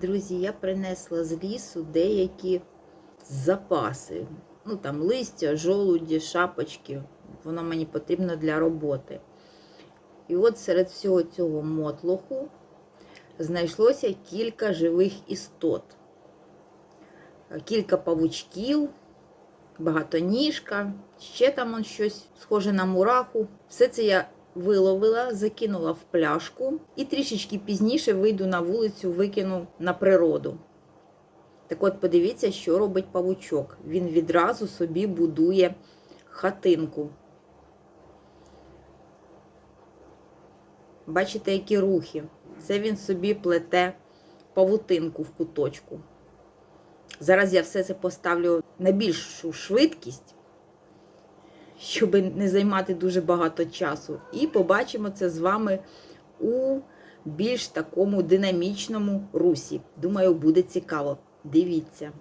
Друзі, я принесла з лісу деякі запаси. Ну там листя, жолуді, шапочки. Воно мені потрібно для роботи. І от серед всього цього мотлоху знайшлося кілька живих істот. Кілька павучків, багатоніжка, ще там щось схоже на мураху. Все це я виловила, закинула в пляшку і трішечки пізніше вийду на вулицю, викину на природу. Так от подивіться, що робить павучок. Він відразу собі будує хатинку. Бачите, які рухи. Це він собі плете павутинку в куточку. Зараз я все це поставлю на більшу швидкість, щоб не займати дуже багато часу. І побачимо це з вами у більш такому динамічному русі. Думаю, буде цікаво. Дивіться.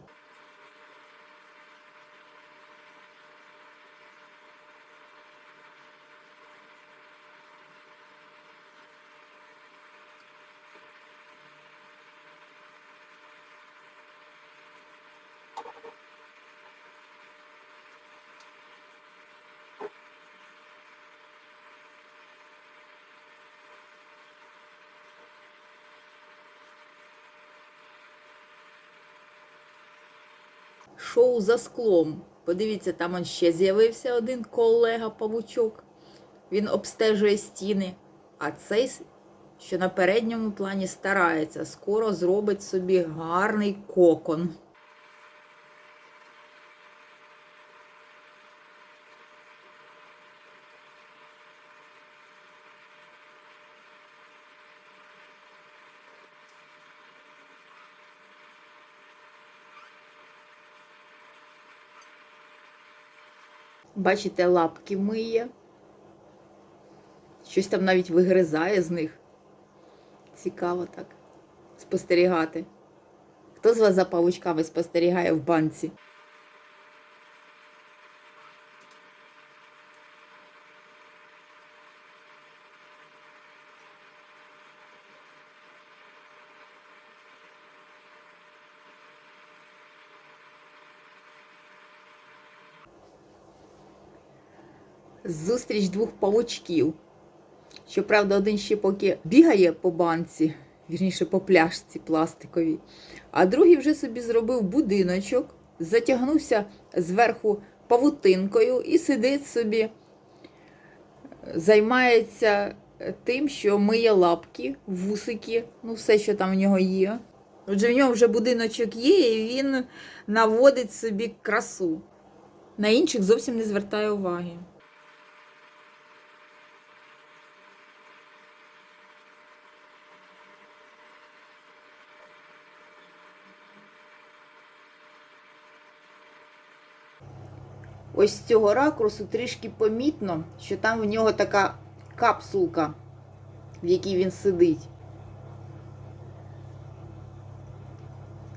Шоу за склом. Подивіться, там он ще з'явився один колега павучок. Він обстежує стіни. А цей, що на передньому плані старається, скоро зробить собі гарний кокон. Бачите, лапки миє. Щось там навіть вигризає з них. Цікаво так спостерігати. Хто з вас за павучками спостерігає в банці? Зустріч двох павучків. Щоправда, один ще поки бігає по банці, вірніше по пляшці пластиковій, а другий вже собі зробив будиночок, затягнувся зверху павутинкою і сидить собі, займається тим, що миє лапки, вусики, ну все, що там в нього є. Отже, в нього вже будиночок є, і він наводить собі красу. На інших зовсім не звертає уваги. Ось з цього ракурсу трішки помітно, що там в нього така капсулка, в якій він сидить.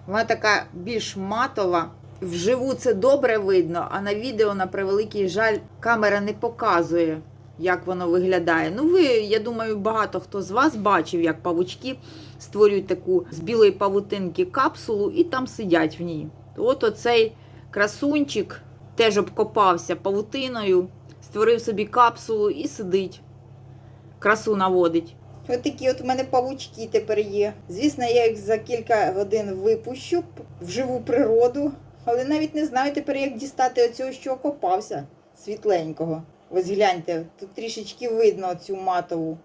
Вона така більш матова. Вживу це добре видно, а на відео, на превеликий жаль, камера не показує, як воно виглядає. Ну, ви, я думаю, багато хто з вас бачив, як павучки створюють таку з білої павутинки капсулу і там сидять в ній. От оцей красунчик теж обкопався павутиною, створив собі капсулу і сидить. Красу наводить. Ось такі от у мене павучки тепер є. Звісно, я їх за кілька годин випущу в живу природу, але навіть не знаю тепер, як дістати оцього, що окопався світленького. Ось гляньте, тут трішечки видно цю матову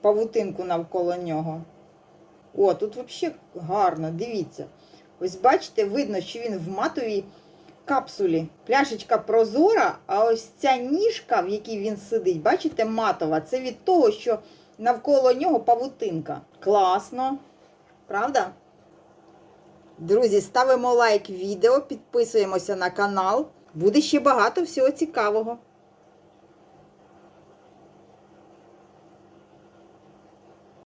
павутинку навколо нього. О, тут взагалі гарно, дивіться. Ось бачите, видно, що він в матовій капсулі. Пляшечка прозора, а ось ця ніжка, в якій він сидить, бачите, матова. Це від того, що навколо нього павутинка. Класно. Правда? Друзі, ставимо лайк відео, підписуємося на канал. Буде ще багато всього цікавого.